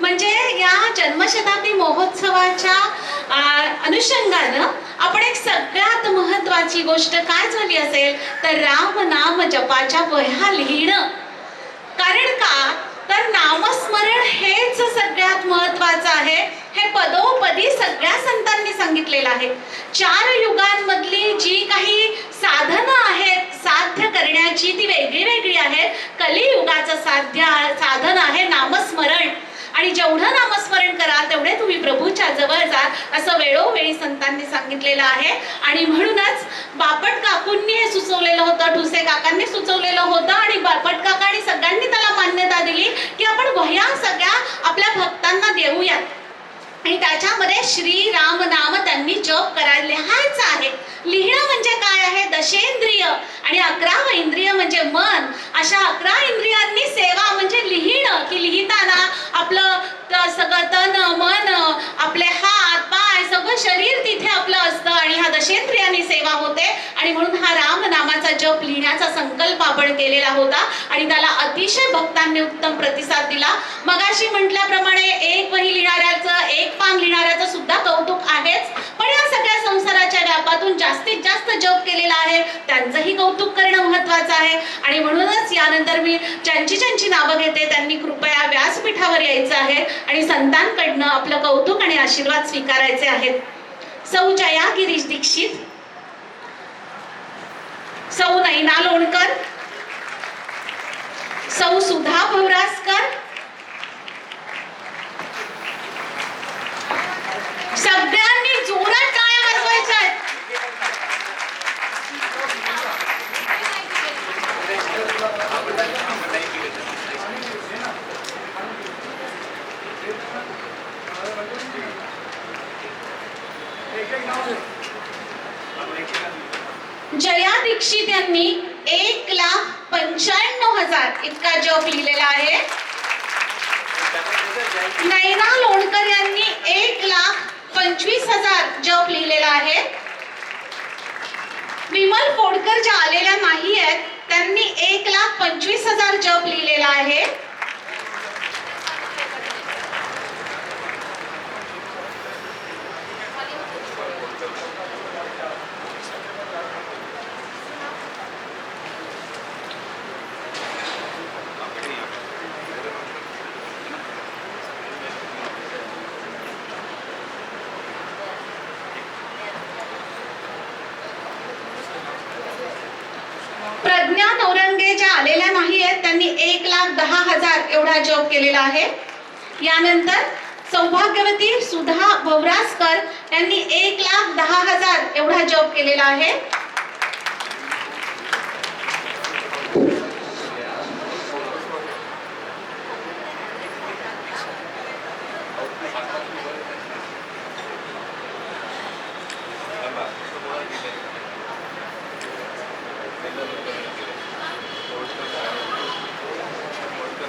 म्हणजे या जन्मशताब्दी महोत्सवाच्या अनुषंगानं आपण एक सगळ्यात महत्वाची गोष्ट काय झाली असेल तर राम नाम जपाच्या वह्या लिहिणं. कारण का? तर नामस्मरण हेच सगळ्यात महत्वाचं आहे. हे पदोपदी सगळ्या संतांनी सांगितलेलं आहे. चार युगांमधली जी काही साधनं आहेत साध्य करण्याची ती वेगळी वेगळी आहेत. कलियुगाचं साध्य साधन आहे नामस्मरण. आणि जेवढं नामस्मरण कराल तेवढे तुम्ही प्रभूच्या जवळ जाल असं वेळोवेळी संतांनी सांगितलेलं आहे. आणि म्हणूनच बापट काकूंनी हे सुचवलेलं होतं ठुसे काकांनी सुचवलेलं होतं आणि बापट काकांनी सगळ्यांनी त्याला मान्यता दिली की आपण वह्या सगळ्या आपल्या भक्तांना देऊयात. आणि त्याच्यामध्ये श्री राम नाम त्यांनी जप करायला लिहायचं आहे. लिहिणं म्हणजे काय आहे? दशेंद्रिय. आणि अकरावं इंद्रिय म्हणजे मन. अशा अकरा इंद्रियांनी सेवा म्हणजे लिहिणं. की लिहिताना आपलं सगळं तन मन आपले हात पाय सगळं शरीर तिथे आपलं असतं आणि ह्या दशेंद्रियांनी सेवा होते. आणि म्हणून हा राम नामाचा जप लिहिण्याचा संकल्प आपण केलेला होता. आणि त्याला अतिशय भक्तांनी उत्तम प्रतिसाद दिला. मगाशी म्हटल्याप्रमाणे एक वही लिहिणाऱ्याचं एक पान लिहिणाऱ्याचं सुद्धा कौतुक आहेच. पण या सगळ्या संसाराच्या व्यापातून जास्तीत जास्त जप केलेला आहे. त्यांचंही कौतुक करणं महत्वाचं आहे. आणि म्हणूनच यानंतर मी ज्यांची ज्यांची नावं घेते त्यांनी कृपया व्यासपीठावर यायचं आहे. आणि संतांकडनं आपलं कौतुक आणि आशीर्वाद स्वीकारायचे आहेत. सौ जया गिरीश दीक्षित. सौ नैना लोणकर. सौ सुधा भवरासकर सगळ्यांनी जोरात टाळ्या वाजवायच्या आहेत जया दीक्षित यांनी एक लाख पंच्याण्णव हजार इतका जप लिहिलेला आहे. नैना लोणकर यांनी एक लाख पंचवीस हजार जप लिहिलेला आहे. विमल फोडकर ज्या आलेल्या नाही आहेत त्यांनी एक लाख पंचवीस हजार जप लिहिलेला आहे प्रज्ञा नौरंगे ज्या आलेल्या नाही आहेत त्यांनी एक लाख दहा हजार एवढा जॉब केलेला आहे. यानंतर सौभाग्यवती सुधा भवरासकर यांनी एक लाख दहा हजार एवढा जॉब केलेला आहे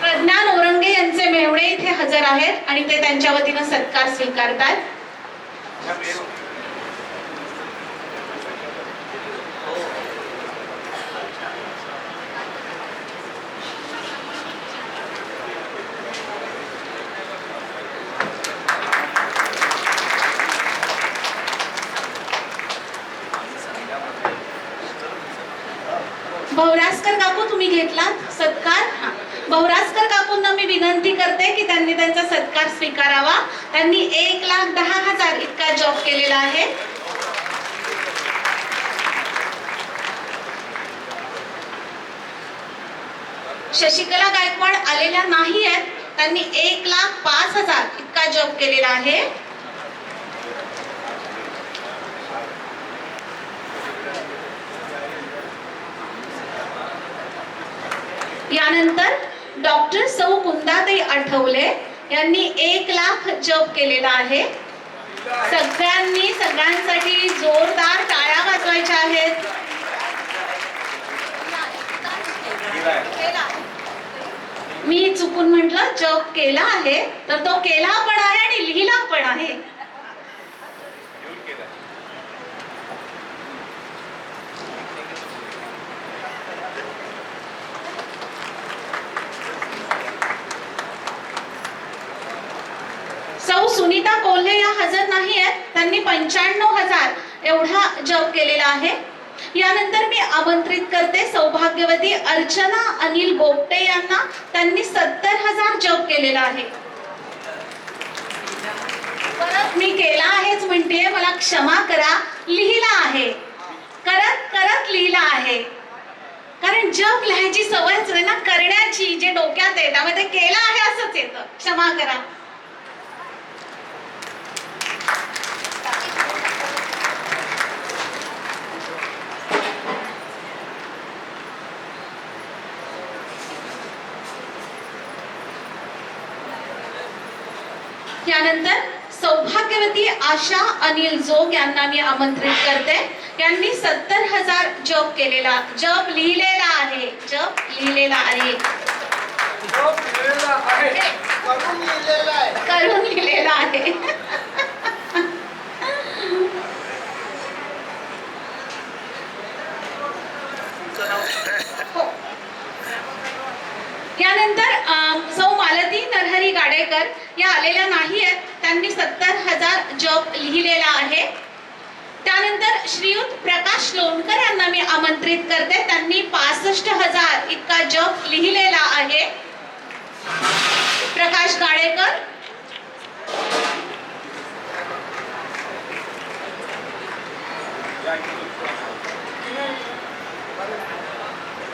प्रज्ञा नौरंगे यांचे मेवणे इथे आहेत आणि ते त्यांच्या वतीनं सत्कार स्वीकारतात भवरासकर काकू तुम्ही घेतलात सत्कार हा. भवरासकर काकूंना मी विनंती करते की त्यांनी त्यांचा सत्कार स्वीकारावा. त्यांनी एक लाख दहा हजार इतका जॉब केलेला आहे. शशिकला गायकवाड आलेल्या नाही आहेत. त्यांनी एक लाख पाच हजार इतका जॉब केलेला आहे. यानंतर डॉक्टर सौ कुंदाताई आठवले यांनी एक लाख जप केलेला आहे. सगळ्यांनी सगळ्यांसाठी जोरदार टाळ्या वाजवायच्या आहेत. मी चुकून म्हटलं जप केला आहे तर तो केला पण आहे आणि लिहिला पण आहे. सुनीता या हजर नाही आहेत त्यांनी पंच्याण्णव हजार एवढा जप केलेला आहे. यानंतर मी आमंत्रित करते सौभाग्यवती अर्चना अनिल गोपटे यांना. त्यांनी सत्तर हजार जप केलेला आहे. मी केला आहेच म्हणते मला क्षमा करा. लिहिला आहे. करत करत लिहिला आहे. कारण जप लिहायची सवयच ना करण्याची जे डोक्यात आहे त्यामध्ये केला आहे असंच येतं. क्षमा करा. यानंतर सौभाग्यवती आशा अनिल जोग यांना मी आमंत्रित करते. यांनी सत्तर हजार जप केलेला जप लिहिलेला आहे जप लिहिलेला आहे. back to the front.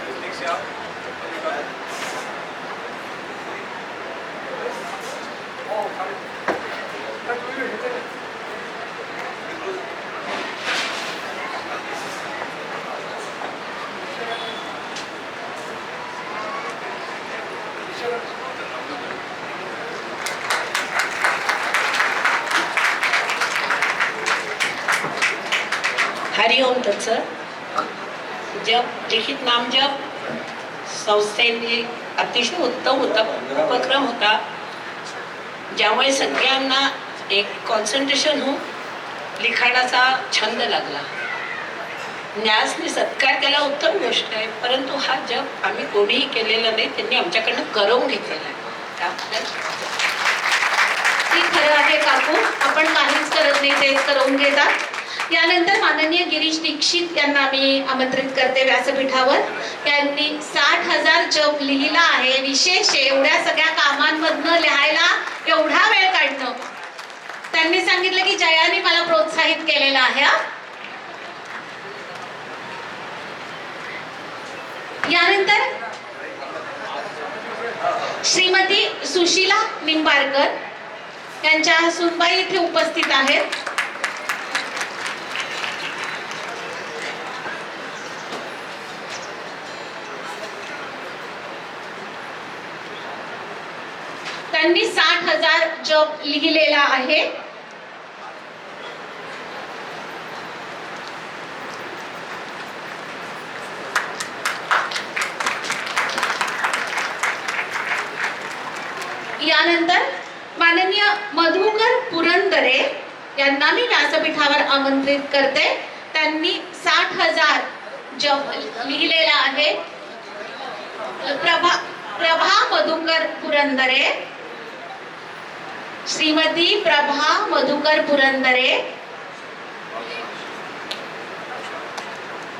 Just you out. Oh, how did हरिओम तत्सर जप लिखित नाम जप. संस्थेने अतिशय उत्तम होता उपक्रम होता. ज्यामुळे सगळ्यांना एक कॉन्सन्ट्रेशन होऊन लिखाणाचा छंद लागला. न्यासने सत्कार केला उत्तम गोष्ट आहे. परंतु हा जप आम्ही कोणीही केलेला नाही त्यांनी आमच्याकडनं करवून घेतलेला आहे. ती खरं आहे काकू. आपण काहीच करत नाही तेच करवून घेतात. यानंतर माननीय गिरीश दीक्षित यांना मी आमंत्रित करते व्यासपीठावर. त्यांनी साठ हजार जप लिहिला आहे. विशेष एवढ्या सगळ्या कामांमधनं लिहायला एवढा वेळ काढणं. त्यांनी सांगितलं की जयाने मला प्रोत्साहित केलेलं आहे. यानंतर श्रीमती सुशीला निंबाळकर यांच्या सुनबाई इथे उपस्थित आहेत. त्यांनी साठ हजार जप लिहिलेला आहे. यानंतर माननीय मधुकर पुरंदरे यांना मी व्यासपीठावर आमंत्रित करते. त्यांनी साठ हजार जप लिहिलेला आहे. प्रभा प्रभा मधुकर पुरंदरे. श्रीमती प्रभा मधुकर पुरंदरे.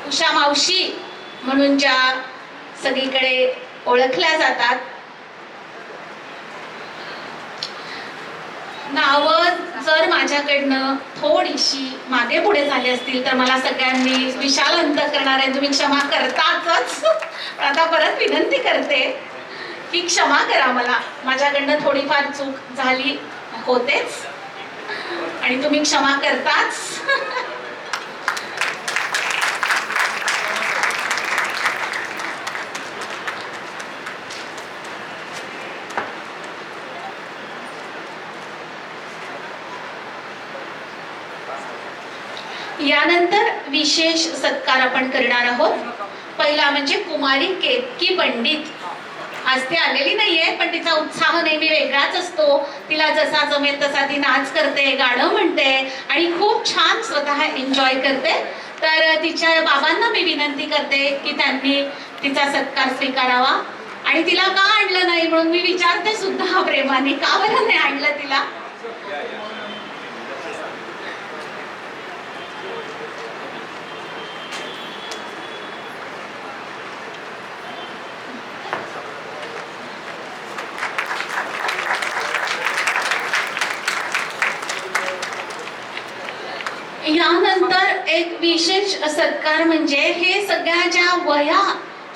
उषा मावशी म्हणून ज्या सगळीकडे ओळखल्या जातात. नावं जर माझ्याकडनं थोडीशी मागे पुढे झाली असतील तर मला सगळ्यांनी विशाल अंत करणार आहे तुम्ही क्षमा करताच आता परत विनंती करते की क्षमा करा मला. माझ्याकडनं थोडीफार चूक झाली. होतेच. आणि तुम्ही क्षमा करताच. यानंतर विशेष सत्कार आपण करणार आहोत. पहिला म्हणजे कुमारी केतकी पंडित. आज ती आलेली नाहीये पण तिचा उत्साह नेहमी वेगळाच असतो. तिला जसा जमेल तसा ती नाच करते गाणं म्हणते आणि खूप छान स्वतः एन्जॉय करते. तर तिच्या बाबांना मी विनंती करते की त्यांनी तिचा सत्कार स्वीकारावा. आणि तिला का आणलं नाही म्हणून मी विचारते सुद्धा प्रेमाने का बरं नाही आणलं तिला यानंतर एक विशेष सत्कार म्हणजे हे सगळ्या ज्या वया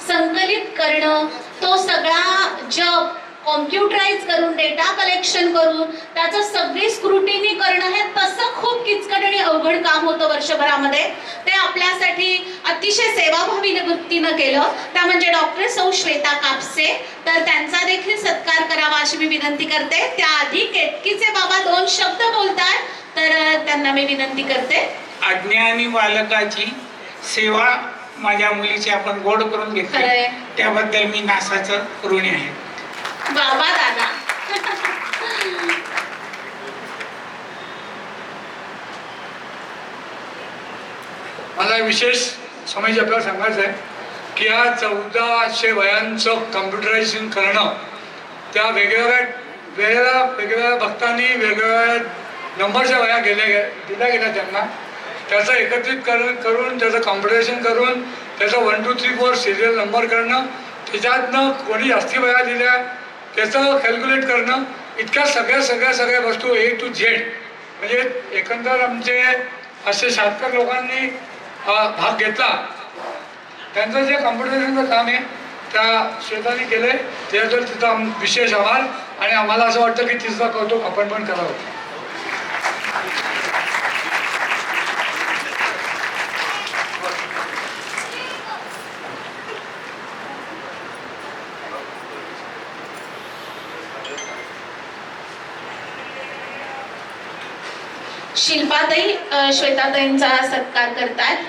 संकलित करणं. तो सगळा जप कॉम्प्युटराईज करून डेटा कलेक्शन करून त्याचं सगळी स्क्रुटिनी करणं हे तसं खूप किचकट आणि अवघड काम होतं वर्षभरामध्ये. ते आपल्यासाठी अतिशय सेवाभावी वृत्तीनं केलं. त्या म्हणजे डॉक्टर सौ श्वेता कापसे. तर त्यांचा देखील सत्कार करावा अशी मी विनंती करते. त्याआधी केतकीचे बाबा दोन शब्द बोलतात. तर त्यांना मी विनंती करते. अज्ञानी बालकाची सेवा माझ्या मुलीची आपण गोड करून घेतली. खरंय. त्याबद्दल मी नासाचं ऋणी आहे. बाबा दादा. मला विशेष समज आपल्याला सांगायचं आहे की या चौदाशे वयांचं कम्प्युटरायझिंग करणं त्या वेगवेगळ्या वेगवेगळ्या वेगवेगळ्या भक्तांनी वेगवेगळ्या नंबरच्या वया गेल्या गे दिल्या गेल्या त्यांना. त्याचं एकत्रित करून करून त्याचं कॉम्पिटिशन करून त्याचं one two three four serial number करणं त्याच्यातनं कोणी जास्ती वया दिल्या त्याचं कॅल्क्युलेट करणं इतक्या सगळ्या सगळ्या सगळ्या वस्तू ए टू झेड म्हणजे एकंदर आमचे असे शहात्तर लोकांनी भाग घेतला. त्यांचं जे कॉम्पिटिशनचं काम आहे त्या श्वेताने केलं आहे त्याबद्दल तिचा विशेष आभार. आणि आम्हाला असं वाटतं की तिचं कौतुक आपण पण करावं. शिल्पाताई श्वेताताईंचा सत्कार करतात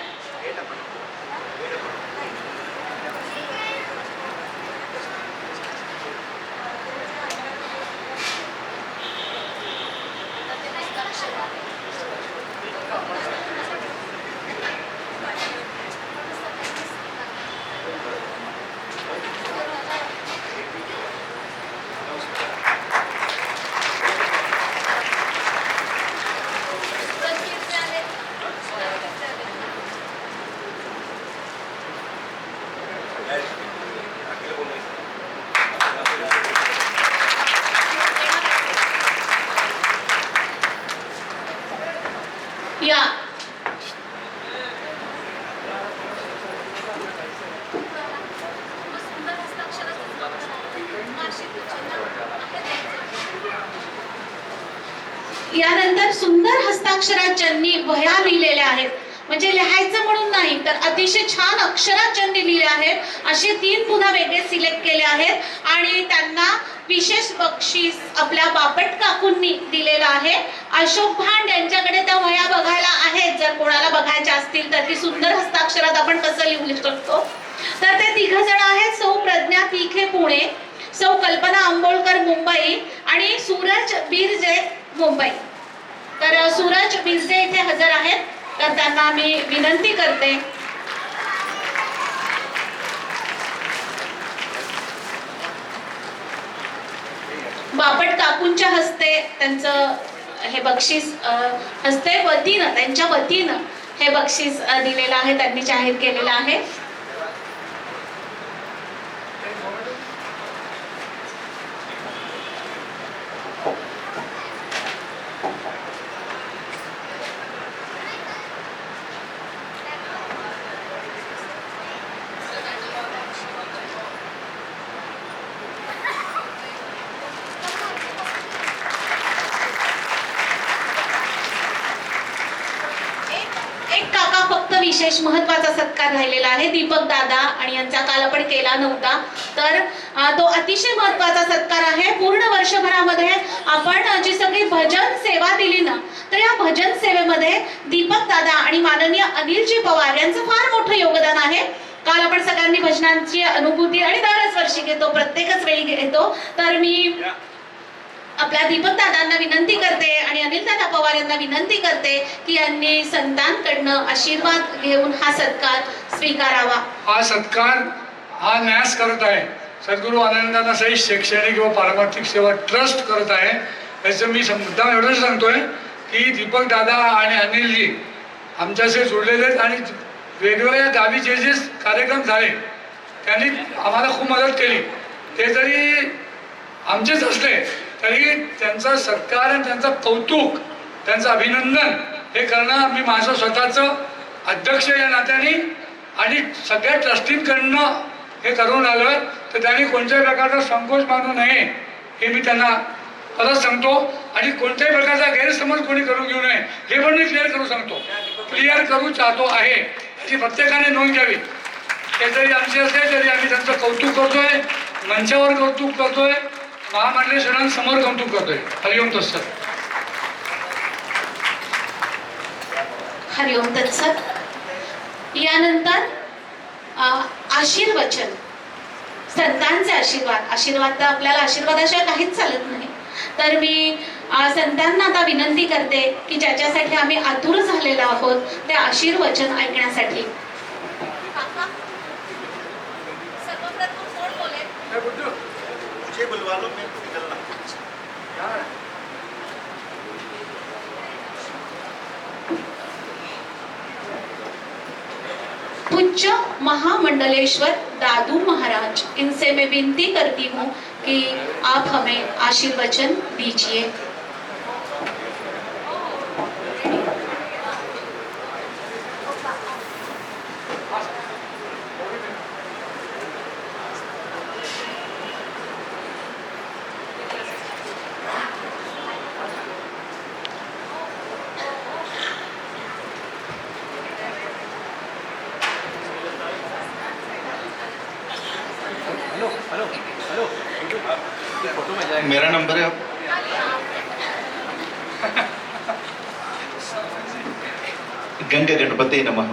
या यानंतर सुंदर हस्ताक्षरात ज्यांनी वह्या लिहिलेल्या आहेत म्हणजे लिहायचं म्हणून नाही तर अतिशय छान अक्षरात ज्यांनी लिहिले आहेत असे तीन पुन्हा वेगळे सिलेक्ट केले आहेत. आणि त्यांना विशेष बक्षीस आपल्या बापट काकूंनी दिलेलं आहे. अशोक भांड यांच्याकडे त्या वह्या बघायला आहेत. जर कोणाला बघायच्या असतील तर ती सुंदर हस्ताक्षरात आपण कसं लिहू शकतो? तर ते तिघ जण आहेत. सौ प्रज्ञा तिखे पुणे. सौ कल्पना आंबोळकर मुंबई. आणि सूरज बिरजे मुंबई. तर सूरज बिरजे इथे हजर आहेत. तर त्यांना मी विनंती करते. बापट काकूंच्या हस्ते त्यांचं हे बक्षीस हस्ते वतीनं त्यांच्या वतीनं हे बक्षीस दिलेलं आहे त्यांनी जाहीर केलेलं आहे एक- एक काका फक्त विशेष महत्त्वाचा सत्कार राहिलेला आहे. दीपक दादा आणि यांचा काल आपण केला नव्हता. तर तो अतिशय महत्त्वाचा सत्कार आहे. पूर्ण वर्षभरामध्ये आपण जी सगळी भजन सेवा दिली ना तर या भजन सेवेमध्ये दीपक दादा आणि माननीय अनिलजी पवार यांचं फार मोठं योगदान आहे. काल आपण सगळ्यांनी भजनांची अनुभूती आणि दरच वर्षी घेतो प्रत्येकच वेळी घेतो. तर मी आपल्या दीपक दादांना विनंती करते आणि अनिल दादा पवार यांना विनंती करते की यांनी संतांकडनं आशीर्वाद घेऊन हा सत्कार स्वीकारावा. हा सत्कार हा न्यास करत आहे. सद्गुरू आनंदांना सही शैक्षणिक किंवा पारमार्थिक सेवा ट्रस्ट करत आहे. याचं मी सम- मुद्दाम एवढंच सांगतोय की दीपक दादा आणि अनिलजी आमच्याशी जुळलेले आहेत आणि वेगवेगळ्या गावी जे जे कार्यक्रम झाले त्यांनी आम्हाला खूप मदत केली. ते जरी आमचेच असले तरी त्यांचा सत्कार आणि त्यांचं कौतुक त्यांचं अभिनंदन हे करणं मी माझं स्वतःचं अध्यक्ष या नात्याने आणि सगळ्या ट्रस्टींकडनं हे करून आलं तर त्यांनी कोणत्याही प्रकारचा संकोच मानू नये हे मी त्यांना परत सांगतो. आणि कोणत्याही प्रकारचा गैरसमज कोणी करून घेऊ नये हे पण मी क्लिअर करू सांगतो. क्लिअर करू चाहतो आहे याची प्रत्येकाने नोंद घ्यावी. ते जरी आमचे असले तरी आम्ही त्यांचं कौतुक करतोय मंचावर कौतुक करतोय. महामंडळेश्वरांसमोर कौतुक करतोय. हरिओम तत्सत हरिओम तत्सत यानंतर आशीर्वचन. संतांचे आशीर्वाद. आशीर्वाद तर आपल्याला आशीर्वादाशिवाय काहीच चालत नाही. तर मी संतांना आता विनंती करते की ज्याच्यासाठी आम्ही आतुर झालेलो आहोत ते आशीर्वचन ऐकण्यासाठी. सर्वप्रथम कोण बोलेल मुझे बुलवा लो मैं निकलना पूज्य महामंडलेश्वर दादू महाराज इनसे मैं विनती करती हूँ कि आप हमें आशीर्वचन दीजिए। मेरा नंबर है गंग गणपति नमः।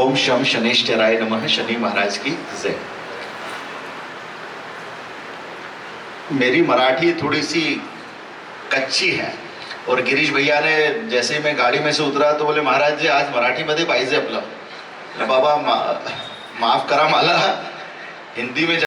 ओम शम शनिश्चराय नमः शनि महाराज की जय। मेरी मराठी थोड़ी सी कच्ची है और गिरीश भैया ने जैसे ही मैं गाडी में से उतरा तो बोले महाराज जी आज मराठी मराठीमध्ये पाहिजे आपलं बाबा मा, माफ़ करा मला। हिंदी में